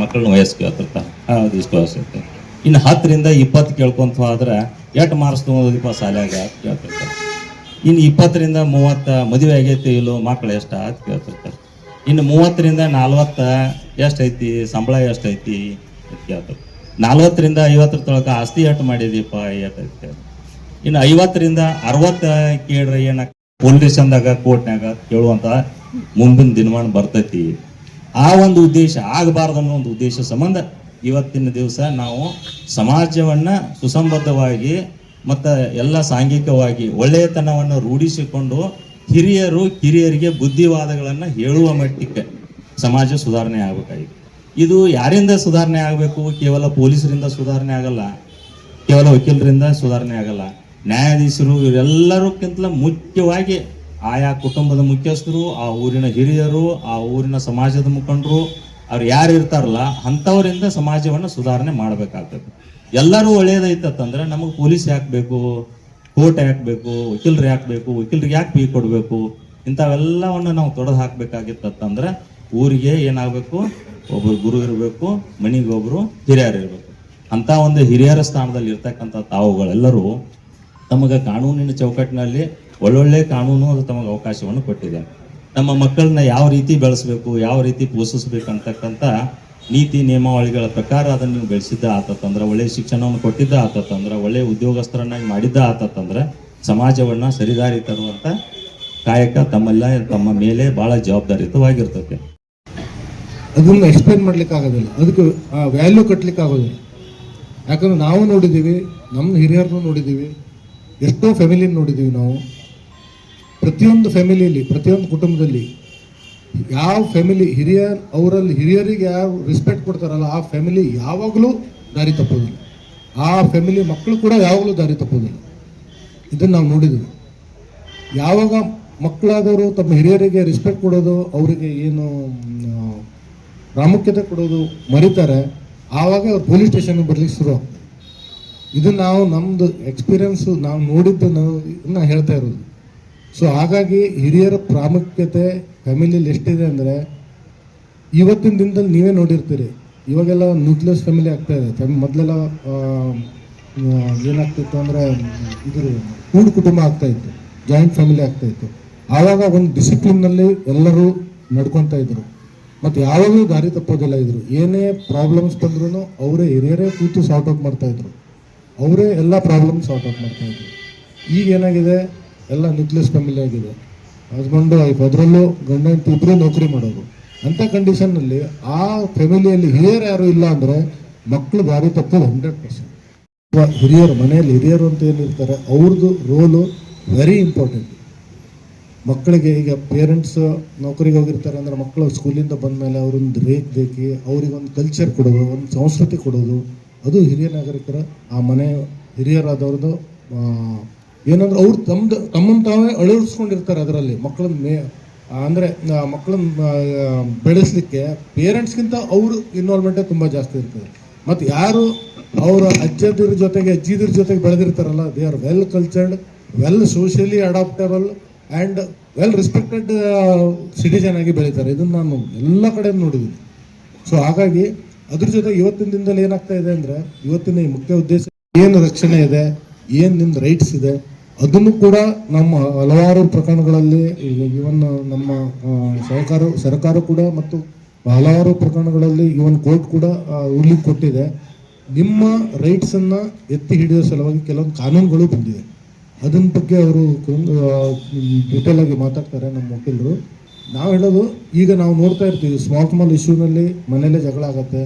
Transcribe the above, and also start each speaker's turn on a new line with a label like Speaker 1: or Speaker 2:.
Speaker 1: ಮಕ್ಕಳನ್ನ ವಯಸ್ಸು ಕೇಳ್ತಿರ್ತಾರೆ ಇಷ್ಟು ಇರ್ತದೆ ಇನ್ನು ಹತ್ತರಿಂದ ಇಪ್ಪತ್ತು ಕೇಳ್ಕೊಂತ ಹೋದ್ರೆ ಎಷ್ಟು ಮಾರ್ಕ್ಸ್ ತೊಗೊಂಡಿಪ್ಪ ಸಾಲ್ಯಾಗ ಅಂತ ಕೇಳ್ತಿರ್ತಾರೆ. ಇನ್ನು ಇಪ್ಪತ್ತರಿಂದ ಮೂವತ್ತ ಮದುವೆ ಆಗೈತಿ ಇಲ್ಲೋ ಮಕ್ಕಳು ಎಷ್ಟ ಅಂತ ಕೇಳ್ತಿರ್ತಾರೆ. ಇನ್ನು ಮೂವತ್ತರಿಂದ ನಲ್ವತ್ತ ಎಷ್ಟೈತಿ, ಸಂಬಳ ಎಷ್ಟೈತಿ ಅಂತ ಕೇಳ್ತಾರೆ. ನಲ್ವತ್ತರಿಂದ ಐವತ್ತರ ತೊಳಕ ಆಸ್ತಿ ಎಷ್ಟು ಮಾಡಿದೀಪ ಎಷ್ಟೈತಿ ಇನ್ನು ಐವತ್ತರಿಂದ ಅರವತ್ತ ಕೇಳ್ರೆ ಏನ ಪೊಲೀಸ್ ಅಂದಾಗ ಕೋರ್ಟ್ನಾಗ ಕೇಳುವಂತ ಮುಂದಿನ ದಿನಮಾನ ಬರ್ತೈತಿ. ಆ ಒಂದು ಉದ್ದೇಶ ಆಗಬಾರ್ದು ಅನ್ನೋ ಒಂದು ಉದ್ದೇಶ ಸಂಬಂಧ. ಇವತ್ತಿನ ದಿವಸ ನಾವು ಸಮಾಜವನ್ನ ಸುಸಂಬದ್ಧವಾಗಿ ಮತ್ತು ಎಲ್ಲ ಸಾಂಘಿಕವಾಗಿ ಒಳ್ಳೆಯತನವನ್ನು ರೂಢಿಸಿಕೊಂಡು ಹಿರಿಯರು ಕಿರಿಯರಿಗೆ ಬುದ್ಧಿವಾದಗಳನ್ನು ಹೇಳುವ ಮಟ್ಟಕ್ಕೆ ಸಮಾಜ ಸುಧಾರಣೆ ಆಗಬೇಕಾಗಿದೆ. ಇದು ಯಾರಿಂದ ಸುಧಾರಣೆ ಆಗಬೇಕು? ಕೇವಲ ಪೊಲೀಸರಿಂದ ಸುಧಾರಣೆ ಆಗಲ್ಲ. ಕೇವಲ ವಕೀಲರಿಂದ ಸುಧಾರಣೆ ಆಗಲ್ಲ. ನ್ಯಾಯಾಧೀಶರು ಇವರೆಲ್ಲರಿಗಿಂತಲೂ ಮುಖ್ಯವಾಗಿ ಆಯಾ ಕುಟುಂಬದ ಮುಖ್ಯಸ್ಥರು, ಆ ಊರಿನ ಹಿರಿಯರು, ಆ ಊರಿನ ಸಮಾಜದ ಮುಖಂಡರು, ಅವ್ರು ಯಾರು ಇರ್ತಾರಲ್ಲ, ಅಂಥವರಿಂದ ಸಮಾಜವನ್ನು ಸುಧಾರಣೆ ಮಾಡಬೇಕಾಗ್ತದೆ. ಎಲ್ಲರೂ ಒಳ್ಳೇದೈತಂದ್ರೆ ನಮಗೆ ಪೊಲೀಸ್ ಯಾಕೆ ಬೇಕು ಕೋರ್ಟ್ ಯಾಕೆ ಬೇಕು ವಕೀಲರು ಯಾಕೆ ಬೇಕು ವಕೀಲರಿಗೆ ಯಾಕೆ ಫೀ ಕೊಡಬೇಕು, ಇಂಥವೆಲ್ಲವನ್ನು ನಾವು ತೊಡೆದು ಹಾಕಬೇಕಾಗಿತ್ತಂದ್ರೆ ಊರಿಗೆ ಏನಾಗಬೇಕು ಒಬ್ಬರು ಗುರು ಇರಬೇಕು ಮನೆಗೊಬ್ಬರು ಹಿರಿಯರು ಇರಬೇಕು. ಅಂತ ಒಂದು ಹಿರಿಯರ ಸ್ಥಾನದಲ್ಲಿ ಇರ್ತಕ್ಕಂಥ ತಾವುಗಳೆಲ್ಲರೂ ತಮಗೆ ಕಾನೂನಿನ ಚೌಕಟ್ಟಿನಲ್ಲಿ ಒಳ್ಳೊಳ್ಳೆ ಕಾನೂನು ಅದು ತಮಗೆ ಅವಕಾಶವನ್ನು ಕೊಟ್ಟಿದೆ. ನಮ್ಮ ಮಕ್ಕಳನ್ನ ಯಾವ ರೀತಿ ಬೆಳೆಸಬೇಕು, ಯಾವ ರೀತಿ ಪೋಷಿಸಬೇಕು ಅಂತಕ್ಕಂಥ ನೀತಿ ನಿಯಮಾವಳಿಗಳ ಪ್ರಕಾರ ಅದನ್ನು ನೀವು ಬೆಳೆಸಿದ್ದ ಆತತ್ತಂದ್ರೆ ಒಳ್ಳೆಯ ಶಿಕ್ಷಣವನ್ನು ಕೊಟ್ಟಿದ್ದ ಆತತ್ತಂದ್ರೆ ಒಳ್ಳೆಯ ಉದ್ಯೋಗಸ್ಥರನ್ನಾಗಿ ಮಾಡಿದ್ದ ಆತತ್ತಂದ್ರೆ ಸಮಾಜವನ್ನು ಸರಿದಾರಿ ತರುವಂಥ ಕಾಯಕ ತಮ್ಮೆಲ್ಲ, ತಮ್ಮ ಮೇಲೆ ಭಾಳ ಜವಾಬ್ದಾರಿಯುತವಾಗಿರ್ತದೆ
Speaker 2: ಅದನ್ನು ಎಕ್ಸ್ಪ್ಲೇನ್ ಮಾಡ್ಲಿಕ್ಕೆ ಆಗೋದಿಲ್ಲ. ಅದಕ್ಕೆ ವ್ಯಾಲ್ಯೂ ಕಟ್ಲಿಕ್ಕೆ ಆಗೋದಿಲ್ಲ. ಯಾಕಂದ್ರೆ ನಾವು ನೋಡಿದ್ದೀವಿ, ನಮ್ಮ ಹಿರಿಯರನ್ನು ನೋಡಿದ್ದೀವಿ, ಎಷ್ಟೋ ಫ್ಯಾಮಿಲಿನ ನೋಡಿದ್ದೀವಿ ನಾವು. ಪ್ರತಿಯೊಂದು ಫ್ಯಾಮಿಲಿಯಲ್ಲಿ ಪ್ರತಿಯೊಂದು ಕುಟುಂಬದಲ್ಲಿ ಯಾವ ಫ್ಯಾಮಿಲಿ ಹಿರಿಯ ಅವರಲ್ಲಿ, ಹಿರಿಯರಿಗೆ ಯಾವ ರೆಸ್ಪೆಕ್ಟ್ ಕೊಡ್ತಾರಲ್ಲ, ಆ ಫ್ಯಾಮಿಲಿ ಯಾವಾಗಲೂ ದಾರಿ ತಪ್ಪೋದಿಲ್ಲ. ಆ ಫ್ಯಾಮಿಲಿ ಮಕ್ಕಳು ಕೂಡ ಯಾವಾಗಲೂ ದಾರಿ ತಪ್ಪೋದಿಲ್ಲ. ಇದನ್ನು ನಾವು ನೋಡಿದ್ದೀವಿ ಯಾವಾಗ ಮಕ್ಕಳಾದವರು ತಮ್ಮ ಹಿರಿಯರಿಗೆ ರೆಸ್ಪೆಕ್ಟ್ ಕೊಡೋದು, ಅವರಿಗೆ ಏನು ಪ್ರಾಮುಖ್ಯತೆ ಕೊಡೋದು ಮರಿತಾರೆ, ಆವಾಗ ಅವ್ರು ಪೊಲೀಸ್ ಸ್ಟೇಷನ್ಗೆ ಬರ್ಲಿಕ್ಕೆ ಶುರು ಆಗ್ತದೆ. ಇದು ನಾವು ನಮ್ಮದು ಎಕ್ಸ್ಪೀರಿಯನ್ಸು ನಾವು ನೋಡಿದ್ದು ನಾವು ಹೇಳ್ತಾ ಇರೋದು. ಸೊ ಹಾಗಾಗಿ ಹಿರಿಯರ ಪ್ರಾಮುಖ್ಯತೆ ಫ್ಯಾಮಿಲಿಯಲ್ಲಿ ಎಷ್ಟಿದೆ ಅಂದರೆ, ಇವತ್ತಿನ ದಿನದಲ್ಲಿ ನೀವೇ ನೋಡಿರ್ತೀರಿ. ಇವಾಗೆಲ್ಲ ನ್ಯೂಕ್ಲಿಯಸ್ ಫ್ಯಾಮಿಲಿ ಆಗ್ತಾ ಇದೆ. ಫ್ಯಾಮ್ ಮೊದಲೆಲ್ಲ ಏನಾಗ್ತಿತ್ತು ಅಂದರೆ, ಇದು ಕೂಡು ಕುಟುಂಬ ಆಗ್ತಾ ಇತ್ತು. ಜಾಯಿಂಟ್ ಫ್ಯಾಮಿಲಿ ಆಗ್ತಾ ಇತ್ತು. ಆವಾಗ ಒಂದು ಡಿಸಿಪ್ಲಿನ್ನಲ್ಲಿ ಎಲ್ಲರೂ ನಡ್ಕೊತಾ ಇದ್ರು. ಮತ್ತು ಯಾವಾಗಲೂ ದಾರಿ ತಪ್ಪೋದಿಲ್ಲ ಇದ್ರು. ಏನೇ ಪ್ರಾಬ್ಲಮ್ಸ್ ಬಂದ್ರೂ ಅವರೇ ಹಿರಿಯರೇ ಕೂತು ಸಾರ್ಟ್ ಔಟ್ ಮಾಡ್ತಾಯಿದ್ರು ಅವರೇ ಎಲ್ಲ ಪ್ರಾಬ್ಲಮ್ ಸಾರ್ಟ್ ಔಟ್ ಮಾಡ್ತಾ ಇದ್ರು. ಈಗ ಏನಾಗಿದೆ? ಎಲ್ಲ ನ್ಯೂಕ್ಲಿಯಸ್ ಫ್ಯಾಮಿಲಿ ಆಗಿದೆ. ಹಸ್ಬೆಂಡು ವೈಫ್ ಅದರಲ್ಲೂ ಗಂಡ, ಹೆಂಡತಿ ಇಬ್ಬರು ನೌಕರಿ ಮಾಡೋದು ಅಂಥ ಕಂಡೀಷನ್ನಲ್ಲಿ ಆ ಫ್ಯಾಮಿಲಿಯಲ್ಲಿ ಹಿರಿಯರು ಯಾರು ಇಲ್ಲ ಅಂದರೆ ಮಕ್ಕಳು ಭಾರಿ ತಪ್ಪು ಹಂಡ್ರೆಡ್ ಪರ್ಸೆಂಟ್ ಹಿರಿಯರು, ಮನೆಯಲ್ಲಿ ಹಿರಿಯರು ಅಂತ ಏನಿರ್ತಾರೆ ಅವ್ರದ್ದು ರೋಲು ವೆರಿ ಇಂಪಾರ್ಟೆಂಟ್ ಮಕ್ಕಳಿಗೆ ಈಗ ಪೇರೆಂಟ್ಸ್ ನೌಕರಿಗೆ ಹೋಗಿರ್ತಾರೆ ಅಂದ್ರೆ ಮಕ್ಕಳು ಸ್ಕೂಲಿಂದ ಬಂದ ಮೇಲೆ ಅವರೊಂದು ರೇಕ್ ಬೇಕಿ ಅವ್ರಿಗೊಂದು ಕಲ್ಚರ್ ಕೊಡೋದು, ಒಂದು ಸಂಸ್ಕೃತಿ ಕೊಡೋದು. ಅದು ಹಿರಿಯ ನಾಗರಿಕರ, ಆ ಮನೆ ಹಿರಿಯರಾದವ್ರದ್ದು ಏನಂದ್ರೆ ಅವ್ರು ತಮ್ಮದು ತಮ್ಮನ್ನು ತಾವೇ ಅಳವಡಿಸ್ಕೊಂಡಿರ್ತಾರೆ ಅದರಲ್ಲಿ. ಮಕ್ಕಳನ್ನ ಮೇ ಅಂದರೆ ಮಕ್ಕಳನ್ನ ಬೆಳೆಸಲಿಕ್ಕೆ ಪೇರೆಂಟ್ಸ್ಗಿಂತ ಅವರು ಇನ್ವಾಲ್ವ್ಮೆಂಟೇ ತುಂಬ ಜಾಸ್ತಿ ಇರ್ತದೆ. ಮತ್ತು ಯಾರು ಅವರ ಅಜ್ಜದಿರ ಜೊತೆಗೆ, ಅಜ್ಜಿದಿರ ಜೊತೆಗೆ ಬೆಳೆದಿರ್ತಾರಲ್ಲ they are well cultured well socially adaptable and well respected citizen ಆಗಿ ಬೆಳೀತಾರೆ. ಇದನ್ನು ನಾನು ಎಲ್ಲ ಕಡೆ ನೋಡಿದ್ದೀನಿ. ಸೊ ಹಾಗಾಗಿ ಅದ್ರ ಜೊತೆ ಇವತ್ತಿನ ದಿನದಲ್ಲಿ ಏನಾಗ್ತಾ ಇದೆ ಅಂದರೆ, ಇವತ್ತಿನ ಈ ಮುಖ್ಯ ಉದ್ದೇಶ ಏನು ರಕ್ಷಣೆ ಇದೆ, ಏನು ನಿಮ್ದು ರೈಟ್ಸ್ ಇದೆ ಅದನ್ನು ಕೂಡ ನಮ್ಮ ಹಲವಾರು ಪ್ರಕರಣಗಳಲ್ಲಿ ಇವನ್ ನಮ್ಮ ಸಹಕಾರ ಸರ್ಕಾರ ಕೂಡ ಮತ್ತು ಹಲವಾರು ಪ್ರಕರಣಗಳಲ್ಲಿ ಇವನ್ ಕೋರ್ಟ್ ಕೂಡ ಆ, ಕೊಟ್ಟಿದೆ. ನಿಮ್ಮ ರೈಟ್ಸನ್ನು ಎತ್ತಿ ಹಿಡಿಯುವ ಸಲುವಾಗಿ ಕೆಲವೊಂದು ಕಾನೂನುಗಳು ಬಂದಿದೆ. ಅದನ್ನ ಬಗ್ಗೆ ಅವರು ಡೀಟೇಲ್ ಆಗಿ ಮಾತಾಡ್ತಾರೆ ನಮ್ಮ ವಕೀಲರು. ನಾವು ಹೇಳೋದು ಈಗ ನಾವು ನೋಡ್ತಾ ಇರ್ತೀವಿ ಸ್ಮಾಲ್ ಸ್ಮಾಲ್ ಇಶ್ಯೂನಲ್ಲಿ ಮನೆಯಲ್ಲೇ ಜಗಳ ಆಗತ್ತೆ.